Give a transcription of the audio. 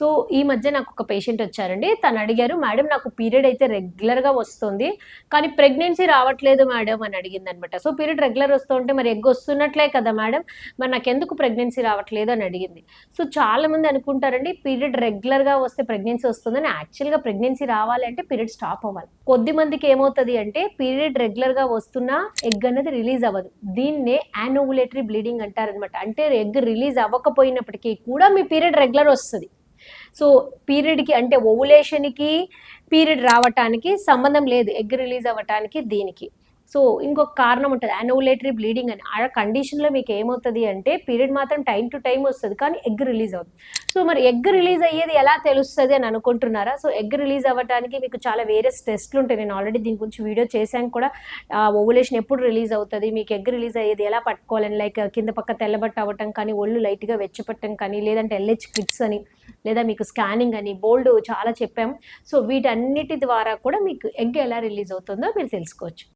So ఈ మధ్య నాకు ఒక పేషెంట్ వచ్చారండి. తను అడిగారు మేడం నాకు పీరియడ్ అయితే రెగ్యులర్గా వస్తుంది. కానీ ప్రెగ్నెన్సీ రావట్లేదు మేడం అని అడిగింది అనమాట సో పీరియడ్ రెగ్యులర్ వస్తుంటే మరి ఎగ్ వస్తున్నట్లే కదా మేడం? మరి నాకు ఎందుకు ప్రెగ్నెన్సీ రావట్లేదు అని అడిగింది. సో చాలా మంది అనుకుంటారండి పీరియడ్ రెగ్యులర్గా వస్తే ప్రెగ్నెన్సీ వస్తుందని. యాక్చువల్గా ప్రెగ్నెన్సీ రావాలి అంటే పీరియడ్ స్టాప్ అవ్వాలి. కొద్ది మందికి ఏమవుతుంది అంటే పీరియడ్ రెగ్యులర్గా వస్తున్నా ఎగ్ అనేది రిలీజ్ అవ్వదు. దీన్నే యానోవులేటరీ బ్లీడింగ్ అంటారనమాట. అంటే ఎగ్ రిలీజ్ అవ్వకపోయినప్పటికీ కూడా మీ పీరియడ్ రెగ్యులర్ వస్తుంది. సో పీరియడ్కి అంటే ఓవులేషన్కి పీరియడ్ రావటానికి సంబంధం లేదు ఎగ్ రిలీజ్ అవ్వటానికి దీనికి. సో ఇంకొక కారణం ఉంటుంది అనోలేటరీ బ్లీడింగ్ అని. ఆ కండిషన్లో మీకు ఏమవుతుంది అంటే పీరియడ్ మాత్రం టైం టు టైం వస్తుంది కానీ ఎగ్ రిలీజ్ అవుతుంది. సో మరి ఎగ్ రిలీజ్ అయ్యేది ఎలా తెలుస్తుంది అని అనుకుంటున్నారా? సో ఎగ్ రిలీజ్ అవ్వడానికి మీకు చాలా వేరే టెస్ట్లు ఉంటాయి. నేను ఆల్రెడీ దీని గురించి వీడియో చేశాను కూడా. ఓవులేషన్ ఎప్పుడు రిలీజ్ అవుతుంది మీకు ఎగ్ రిలీజ్ అయ్యేది ఎలా పట్టుకోవాలని లైక్ కింద పక్క తెల్లబట్ట అవ్వటం కానీ ఒళ్ళు లైట్గా వెచ్చపట్టం కానీ లేదంటే ఎల్హెచ్ కిట్స్ అని లేదా మీకు స్కానింగ్ అని బోల్డ్ చాలా చెప్పాం సో వీటన్నిటి ద్వారా కూడా మీకు ఎగ్ ఎలా రిలీజ్ అవుతుందో మీరు తెలుసుకోవచ్చు.